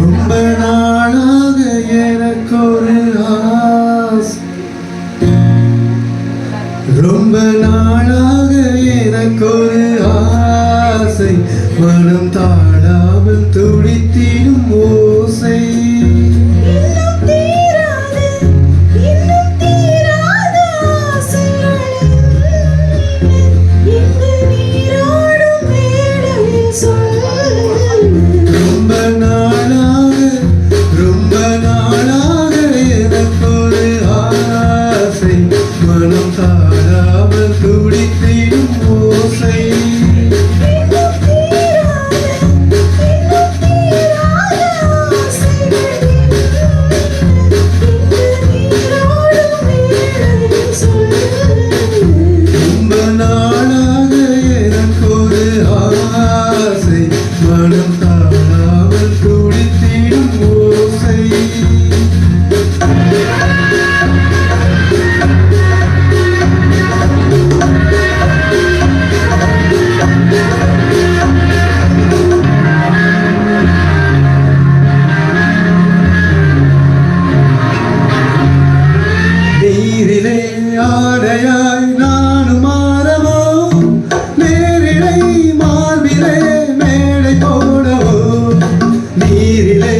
ரொம்ப நாளாக எனக்கு ஒரு ரொம்ப நாளாக எனக்கு ஒரு காணாமல் துடித்தே யாரையாய் நானும் மாறவோ நேரிலை மார்பிலே மேடை போடவோ நீரிலே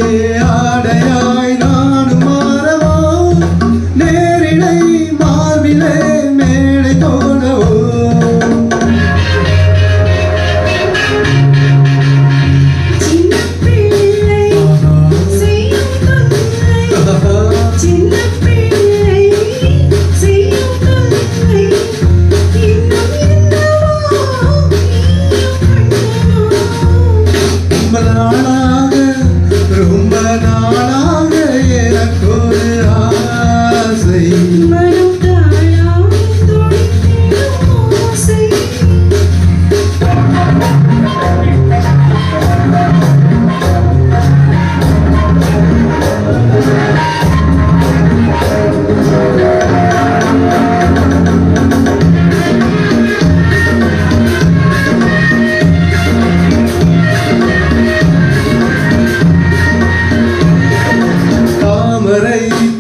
böreği